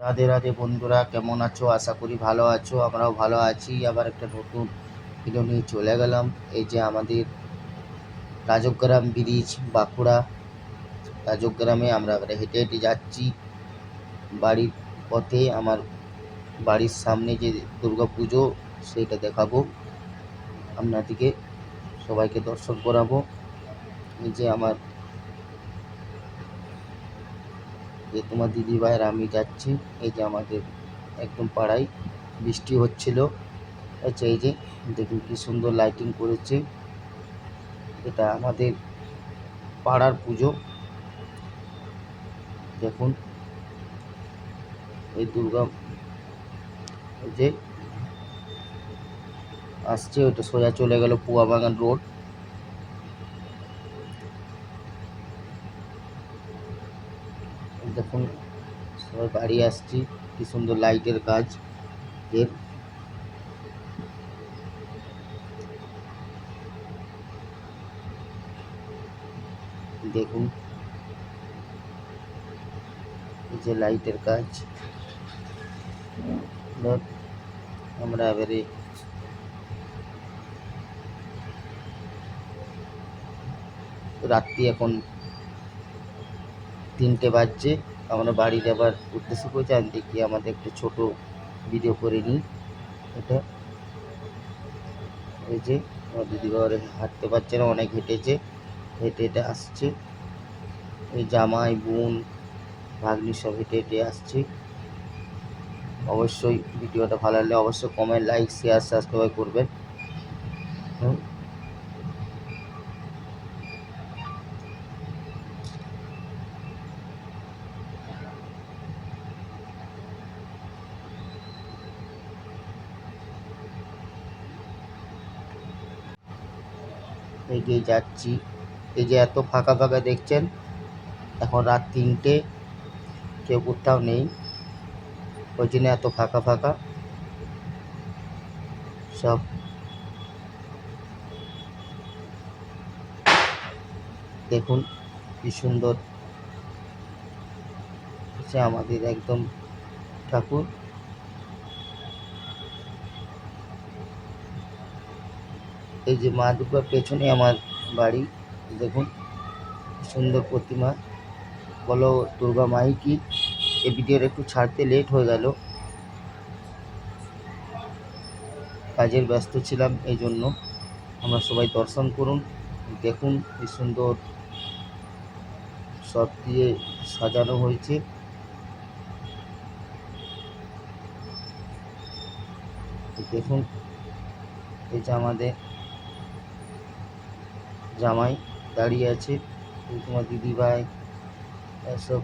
রাধে রাধে বন্ধুরা, কেমন আছো? আশা করি ভালো আছো, আমরাও ভালো আছি। আবার একটা নতুন ভিডিও নিয়ে চলে গেলাম। এই যে আমাদের রাজগ্রাম ব্রিজ বাঁকুড়া। রাজগ্রামে আমরা হেঁটে হেঁটে যাচ্ছি। বাড়ির পথে আমার বাড়ির সামনে যে দুর্গা পুজো সেটা দেখাবো। আপনাদেরকে সবাইকে দর্শন করাবো। এই যে আমার যে তোমার দিদি ভাইয়ের আমি যাচ্ছি। এই যে আমাদের একদম পাড়ায় বৃষ্টি হচ্ছিল। আচ্ছা এই যে দেখুন কি সুন্দর লাইটিং করেছে। এটা আমাদের পাড়ার পুজো। দেখুন, এই দুর্গা যে আসছে, ওটা সোজা চলে গেল পুয়া বাগান রোড দেখুন সবাই বাড়ি আসছি। কি সুন্দর লাইটের কাজ। এর দেখুন। এই যে লাইটের কাজ। এবার আমরা এবারে রাত্রি এখন তিনটে বাজছে। আমরা বাড়ির আবার উদ্দেশ্য করেছি আমি দেখি আমাদের একটু ছোট ভিডিও করে নিই। এটা এই যে, আমার দিদি বাবারে হাঁটতে পারছে না, অনেক হেঁটেছে। হেঁটে হেঁটে আসছে। এই জামাই, বোন, ভাগ্নি সব হেঁটে হেঁটে আসছে। অবশ্যই ভিডিওটা ভালো লাগলে অবশ্যই কমেন্ট লাইক শেয়ার সাবস্ক্রাইব করবেন। এগিয়ে যাচ্ছি। এই যে এত ফাঁকা ফাঁকা দেখছেন, এখন রাত তিনটে, কেউ কোথাও নেই। ওই জন্য এত ফাঁকা ফাঁকা। সব দেখুন কি সুন্দর। সে আমাদের একদম ঠাকুর। এই যে মা দুর্গার পেছনে আমার বাড়ি, দেখুন, সুন্দর প্রতিমা। বলো, দুর্গা মাই কি? এই ভিডিওটা একটু ছাড়তে লেট হয়ে গেল। কাজের ব্যস্ত ছিলাম এই জন্য। আমরা সবাই দর্শন করুন, দেখুন কি সুন্দর সব দিয়ে সাজানো হয়েছে। দেখুন, এই যে আমাদের জামাই দাঁড়িয়ে আছে তোমার দিদিভাই এসব